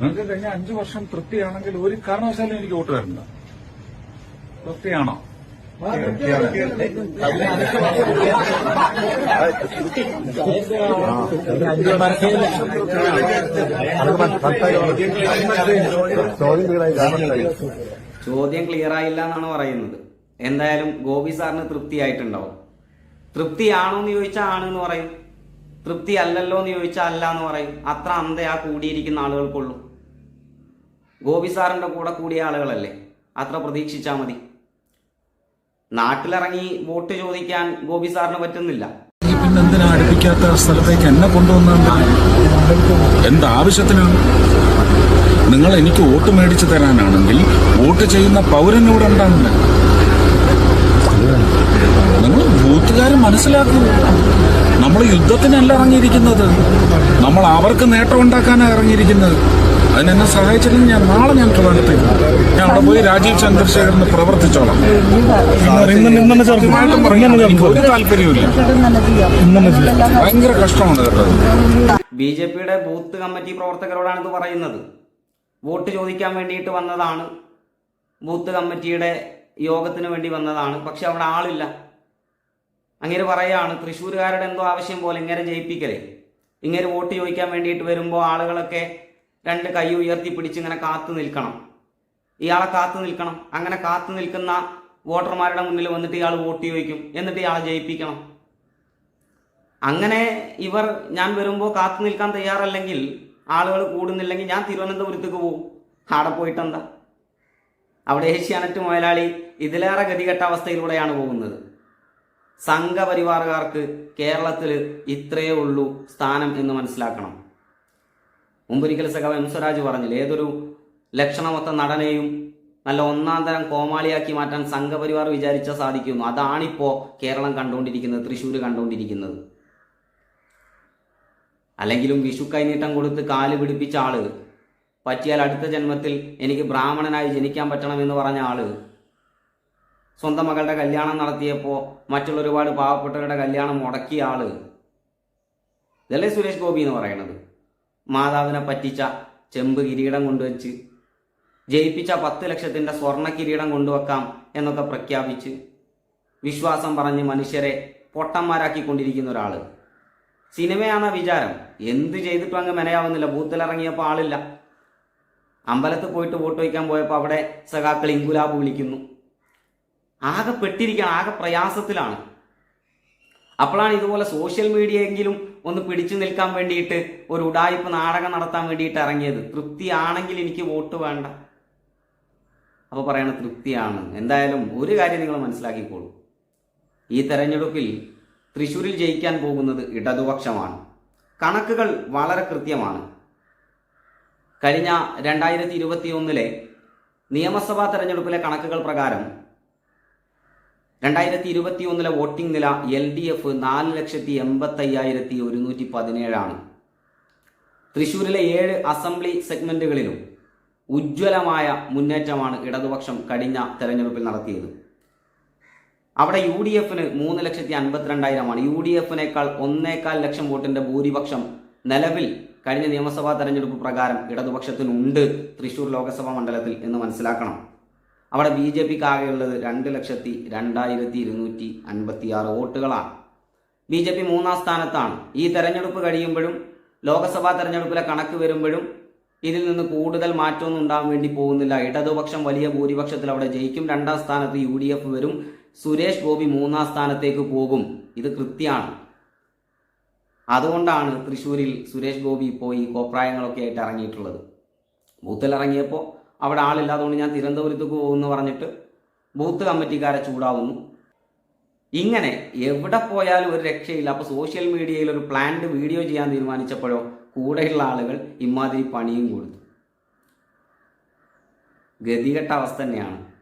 നിങ്ങൾക്ക് കഴിഞ്ഞ അഞ്ചു വർഷം തൃപ്തിയാണെങ്കിൽ ഒരു കാരണവശാലും എനിക്ക് വോട്ട് തരണ്ട. തൃപ്തിയാണോ? ചോദ്യം ക്ലിയർ ആയില്ല എന്നാണ് പറയുന്നത്. എന്തായാലും ഗോപി സാറിന് തൃപ്തിയായിട്ടുണ്ടാവും. തൃപ്തിയാണോ എന്ന് ചോദിച്ചാൽ എന്ന് പറയും. തൃപ്തി അല്ലല്ലോ എന്ന് ചോദിച്ചാൽ അല്ല എന്ന് പറയും. അത്ര അന്തയാ കൂടിയിരിക്കുന്ന ആളുകൾക്കുള്ളൂ. ഗോപി സാറിന്റെ കൂടെ കൂടിയ ആളുകളല്ലേ? അത്ര പ്രതീക്ഷിച്ചാൽ മതി. നാട്ടിലിറങ്ങി വോട്ട് ചോദിക്കാൻ ഗോപി സാറിന് പറ്റുന്നില്ല. ഈ പിന്നെ എന്തിനാ അടുപ്പിക്കാത്ത സ്ഥലത്തേക്ക് എന്നെ കൊണ്ടുവന്നത് എന്താവശ്യത്തിനാണ്? നിങ്ങൾ എനിക്ക് വോട്ട് മേടിച്ചു തരാനാണെങ്കിൽ വോട്ട് ചെയ്യുന്ന പൗരനോട് നിങ്ങൾ ബൂത്തുകാരെ മനസ്സിലാക്കൂ നമ്മൾ യുദ്ധത്തിനല്ല ഇറങ്ങിയിരിക്കുന്നത്. നമ്മൾ അവർക്ക് നേട്ടം ഉണ്ടാക്കാനാണ് ഇറങ്ങിയിരിക്കുന്നത്. അതിനെന്നെ സഹായിച്ചില്ലെങ്കിൽ ഞാൻ നാളെ ഞാൻ ട്രിവാൻഡ്രത്തേക്ക് ഞാൻ അവിടെ പോയി രാജീവ് ചന്ദ്രശേഖരന് പ്രവർത്തിച്ചോളാം. ഒരു താല്പര്യമില്ല ഭയങ്കര കഷ്ടമാണ് കേട്ടത് ബി ജെ പിയുടെ ബൂത്ത് കമ്മിറ്റി പ്രവർത്തകരോടാണ് ഇത് പറയുന്നത്. വോട്ട് ചോദിക്കാൻ വേണ്ടിയിട്ട് വന്നതാണ്. ബൂത്ത് കമ്മിറ്റിയുടെ യോഗത്തിന് വേണ്ടി വന്നതാണ്. പക്ഷെ അവിടെ ആളില്ല. അങ്ങനെ പറയാണ് തൃശ്ശൂരുകാരുടെ എന്തോ ആവശ്യം പോലെ ഇങ്ങനെ ജയിപ്പിക്കലേ. ഇങ്ങനെ വോട്ട് ചോദിക്കാൻ വേണ്ടിയിട്ട് വരുമ്പോൾ ആളുകളൊക്കെ രണ്ട് കൈ ഉയർത്തി പിടിച്ച് ഇങ്ങനെ കാത്തു നിൽക്കണം. ഇയാളെ കാത്തു നിൽക്കണം. അങ്ങനെ കാത്തു നിൽക്കുന്ന വോട്ടർമാരുടെ മുന്നിൽ വന്നിട്ട് ഇയാൾ വോട്ട് ചോദിക്കും. എന്നിട്ട് ഇയാളെ ജയിപ്പിക്കണം. അങ്ങനെ ഇവർ ഞാൻ വരുമ്പോൾ കാത്തു നിൽക്കാൻ തയ്യാറല്ലെങ്കിൽ ആളുകൾ കൂടുന്നില്ലെങ്കിൽ ഞാൻ തിരുവനന്തപുരത്തേക്ക് പോകും അവിടെ പോയിട്ടെന്താ? അവിടെ ഏഷ്യാനെറ്റ് മുതലാളി ഇതിലേറെ ഗതികെട്ട അവസ്ഥയിലൂടെയാണ് പോകുന്നത്. സംഘപരിവാറുകാർക്ക് കേരളത്തിൽ ഇത്രയേ ഉള്ളൂ സ്ഥാനം എന്ന് മനസ്സിലാക്കണം. മുമ്പൊരിക്കൽ സഖാവ് എം സ്വരാജ് പറഞ്ഞില്ല ഏതൊരു ലക്ഷണമൊത്ത നടനെയും നല്ല ഒന്നാം തരം കോമാളിയാക്കി മാറ്റാൻ സംഘപരിവാർ വിചാരിച്ചാൽ സാധിക്കുന്നു. അതാണിപ്പോ കേരളം കണ്ടുകൊണ്ടിരിക്കുന്നത് തൃശ്ശൂർ കണ്ടുകൊണ്ടിരിക്കുന്നത്. അല്ലെങ്കിലും വിഷു കൈനീട്ടം കൊടുത്ത് കാൽ പിടിപ്പിച്ച ആൾ പറ്റിയാൽ അടുത്ത ജന്മത്തിൽ എനിക്ക് ബ്രാഹ്മണനായി ജനിക്കാൻ പറ്റണമെന്ന് പറഞ്ഞ ആൾ സ്വന്തം മകളുടെ കല്യാണം നടത്തിയപ്പോൾ മറ്റുള്ള ഒരുപാട് പാവപ്പെട്ടവരുടെ കല്യാണം മുടക്കിയ ആൾ. ഇതല്ലേ സുരേഷ് ഗോപി എന്ന് പറയണത് മാതാവിനെ പറ്റിച്ച ചെമ്പ് കിരീടം കൊണ്ടുവച്ച് ജയിപ്പിച്ച പത്ത് ലക്ഷത്തിന്റെ സ്വർണ കിരീടം കൊണ്ടുവെക്കാം എന്നൊക്കെ പ്രഖ്യാപിച്ച് വിശ്വാസം പറഞ്ഞ് മനുഷ്യരെ പൊട്ടന്മാരാക്കിക്കൊണ്ടിരിക്കുന്ന ഒരാൾ സിനിമയാണ് വിചാരം? എന്ത് ചെയ്തിട്ടും അങ്ങ് മെനയാവുന്നില്ല. ബൂത്തിലിറങ്ങിയപ്പോൾ ആളില്ല. അമ്പലത്തിൽ പോയിട്ട് വോട്ട് വയ്ക്കാൻ പോയപ്പോൾ അവിടെ സഖാക്കൾ ഇങ്കുലാബ് വിളിക്കുന്നു. ആകെ പെട്ടിരിക്കുകയാണ് ആകെ പ്രയാസത്തിലാണ്. അപ്പോഴാണ് ഇതുപോലെ സോഷ്യൽ മീഡിയയെങ്കിലും ഒന്ന് പിടിച്ചു നിൽക്കാൻ വേണ്ടിയിട്ട് ഒരു ഉടായ്പ നാടകം നടത്താൻ വേണ്ടിയിട്ട് ഇറങ്ങിയത്. തൃപ്തിയാണെങ്കിൽ എനിക്ക് വോട്ട് വേണ്ട. അപ്പോൾ പറയണ തൃപ്തിയാണ്. എന്തായാലും ഒരു കാര്യം നിങ്ങൾ മനസ്സിലാക്കിക്കോളൂ. ഈ തെരഞ്ഞെടുപ്പിൽ തൃശ്ശൂരിൽ ജയിക്കാൻ പോകുന്നത് ഇടതുപക്ഷമാണ്. കണക്കുകൾ വളരെ കൃത്യമാണ്. കഴിഞ്ഞ രണ്ടായിരത്തി ഇരുപത്തി ഒന്നിലെ നിയമസഭാ തെരഞ്ഞെടുപ്പിലെ കണക്കുകൾ പ്രകാരം രണ്ടായിരത്തി ഇരുപത്തി ഒന്നിലെ വോട്ടിംഗ് നില എൽ ഡി എഫ് നാല് ലക്ഷത്തി എൺപത്തി അയ്യായിരത്തി ഒരുന്നൂറ്റി പതിനേഴാണ് തൃശൂരിലെ ഏഴ് അസംബ്ലി സെഗ്മെന്റുകളിലും ഉജ്ജ്വലമായ മുന്നേറ്റമാണ് ഇടതുപക്ഷം കഴിഞ്ഞ തെരഞ്ഞെടുപ്പിൽ നടത്തിയത്. അവിടെ യു ഡി എഫിന് മൂന്ന് ലക്ഷത്തി അൻപത്തിരണ്ടായിരമാണ് യു ഡി എഫിനേക്കാൾ ഒന്നേകാൽ ലക്ഷം വോട്ടിന്റെ ഭൂരിപക്ഷം നിലവിൽ കഴിഞ്ഞ നിയമസഭാ തെരഞ്ഞെടുപ്പ് പ്രകാരം ഇടതുപക്ഷത്തിനുണ്ട് തൃശൂർ ലോക്സഭാ മണ്ഡലത്തിൽ എന്ന് മനസ്സിലാക്കണം. അവിടെ ബി ജെ പിക്ക് ആകെയുള്ളത് രണ്ട് ലക്ഷത്തി രണ്ടായിരത്തി ഇരുന്നൂറ്റി അൻപത്തി ആറ് വോട്ടുകളാണ്. ബി ജെ പി മൂന്നാം സ്ഥാനത്താണ്. ഈ തെരഞ്ഞെടുപ്പ് കഴിയുമ്പോഴും ലോക്സഭാ തെരഞ്ഞെടുപ്പിലെ കണക്ക് വരുമ്പോഴും ഇതിൽ നിന്ന് കൂടുതൽ മാറ്റമൊന്നും ഉണ്ടാകാൻ വേണ്ടി പോകുന്നില്ല. ഇടതുപക്ഷം വലിയ ഭൂരിപക്ഷത്തിൽ അവിടെ ജയിക്കും. രണ്ടാം സ്ഥാനത്ത് യു ഡി എഫ് വരും. സുരേഷ് ഗോപി മൂന്നാം സ്ഥാനത്തേക്ക് പോകും. ഇത് കൃത്യമാണ്. അതുകൊണ്ടാണ് തൃശ്ശൂരിൽ സുരേഷ് ഗോപി ഇപ്പോൾ ഈ കോപ്രായങ്ങളൊക്കെ ആയിട്ട് ഇറങ്ങിയിട്ടുള്ളത്. ബൂത്തിൽ ഇറങ്ങിയപ്പോൾ അവിടെ ആളില്ലാത്തതുകൊണ്ട് ഞാൻ തിരുവനന്തപുരത്തേക്ക് പോകുമെന്ന് പറഞ്ഞിട്ട് ബൂത്ത് കമ്മിറ്റിക്കാരെ ചൂടാവുന്നു. ഇങ്ങനെ എവിടെ പോയാലും ഒരു രക്ഷയില്ല. അപ്പോൾ സോഷ്യൽ മീഡിയയിൽ ഒരു പ്ലാൻഡ് വീഡിയോ ചെയ്യാൻ തീരുമാനിച്ചപ്പോഴോ കൂടെയുള്ള ആളുകൾ ഇമാതിരി പണിയും കൊടുത്തു. ഗതികെട്ട അവസ്ഥ തന്നെയാണ്.